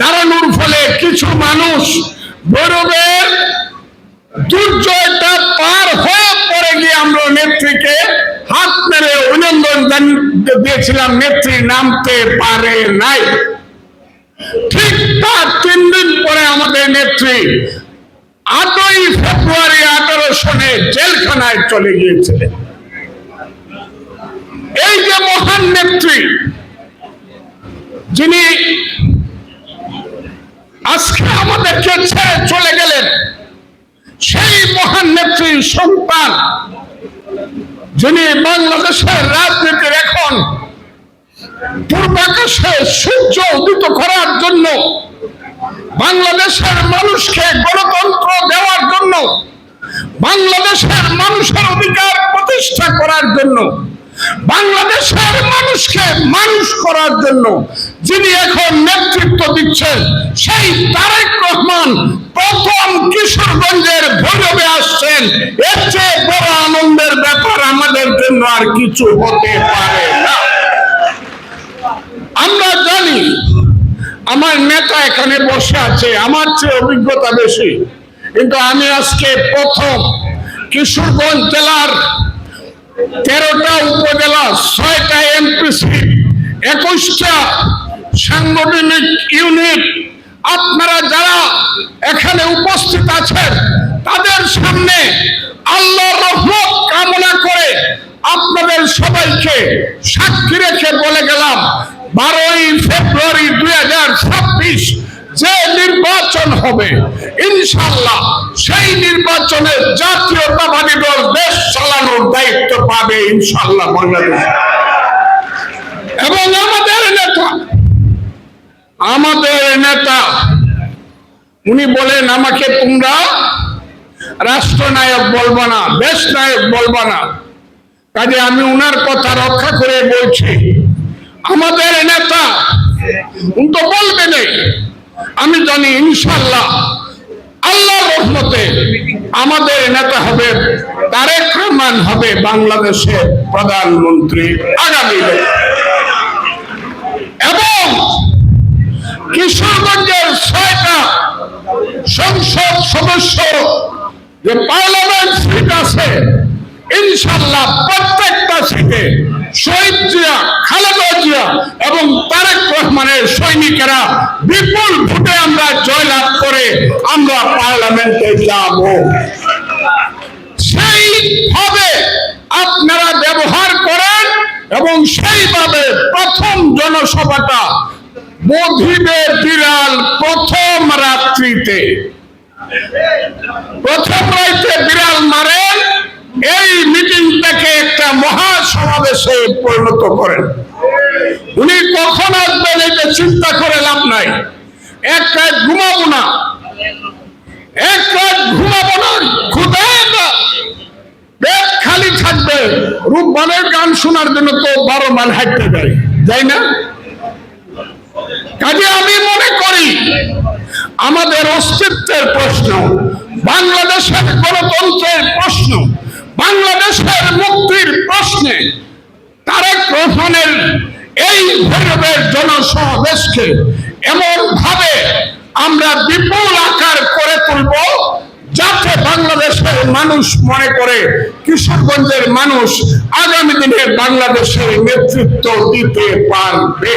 দাঁড়ানোর ফলে কিছু মানুষ গৌরবের দুর্জয়টা পার হয়ে পরে গিয়ে আমরা নেত্রীকে হাত মেরে অভিনন্দন দিয়েছিলাম, নেত্রী নামতে পারে নাই। ঠিক তার তিন দিন পরে আমাদের নেত্রী আটই ফেব্রুয়ারি আঠারো জেলখানায় চলে গিয়েছিলেন। এই যে মহান নেত্রী, যিনি আমাদেরকে ছেড়ে চলে গেলেন। সেই মহান নেত্রীর সন্তান, যিনি বাংলাদেশের রাজনীতির এখন পূর্বাকাশে সূর্য উদিত করার জন্য বাংলাদেশের মানুষকে গণতন্ত্র দেওয়ার জন্য, বাংলাদেশের মানুষের অধিকার প্রতিষ্ঠা করার জন্য বাংলাদেশের মানুষকে মানুষ করার জন্য যিনি এখন নেতৃত্ব দিচ্ছেন, সেই তারেক রহমান প্রথম কিশোরগঞ্জের ভৈরবে আসছেন। এর চেয়ে বড় আনন্দের ব্যাপার আমাদের জন্য আর কিছু হতে পারে না। আমরা জানি আমার নেতা এখানে বসে আছে, আমার চেয়ে অভিজ্ঞতা বেশি। কিন্তু আমি আজকে প্রথম কিশোরগঞ্জ জেলার তেরোটা উপজেলা, ছয়টা এমপিসি একুশটা সাংগঠনিক ইউনিট। আপনারা যারা এখানে উপস্থিত আছেন, তাদের সামনে আল্লাহর রহমত কামনা করে আপনাদের সবাইকে সাক্ষী রেখে বলে গেলাম, বারোই ফেব্রুয়ারি দুই হাজার ছাব্বিশ যে নির্বাচন হবে ইনশাল্লাহ সেই নির্বাচনের চালানোর পাবে ইনশাল্লাহ বাংলাদেশ। এবং আমাদের নেতা আমাদের নেতা, উনি বলেন, আমাকে তোমরা রাষ্ট্রনায়ক বলব না দেশ নায়ক বলব না। কাজে আমি উনার কথা রক্ষা করে বলছি। আমাদের নেতা, উনি তো বলবেনই আমি জানি ইনশাল্লাহ আল্লাহ রহমতে আমাদের নেতা হবে তারেক রহমান হবে বাংলাদেশের প্রধানমন্ত্রী আগামী। এবং কিশোরগঞ্জের ছয়টা সংসদ সদস্য যে পার্লামেন্ট সিট আছে ইনশাল্লাহ প্রত্যেকটা সিটে শহীদ জিয়া, খালেদা জিয়া এবং তারেক রহমানের সৈনিকেরা বিপুল ভোটে আমরা জয়লাভ করে আমরা পার্লামেন্টে যাব সেইভাবে আপনারা ব্যবহার করেন এবং সেইভাবে প্রথম জনসভাটা বধিবে বিড়াল প্রথম রাত্রিতে। প্রথম রাইতে বিড়াল মারেন এই মিটিংটাকে একটা মহা সমাবেশে পরিণত করেন। উনি কখন আসবেন এটা চিন্তা করে লাভ নাই। এক রাত ঘুমাবো না। এক রাত ঘুমাবো না খুদায় রূপবানের গান শোনার জন্য তো বারো মাল হাঁটতে যায় যাই না? কাজে আমি মনে করি, আমাদের অস্তিত্বের প্রশ্ন, বাংলাদেশের গণতন্ত্রের প্রশ্ন, বাংলাদেশের মুক্তির প্রশ্নে তারেক রহমানের এই ভৈরবের জনসমাবেশকে এমন ভাবে আমরা বিপুল আকার করে তুলব যাতে বাংলাদেশের মানুষ মনে করে কিশোরগঞ্জের মানুষ আগামী দিনে বাংলাদেশের নেতৃত্ব দিতে পারবে।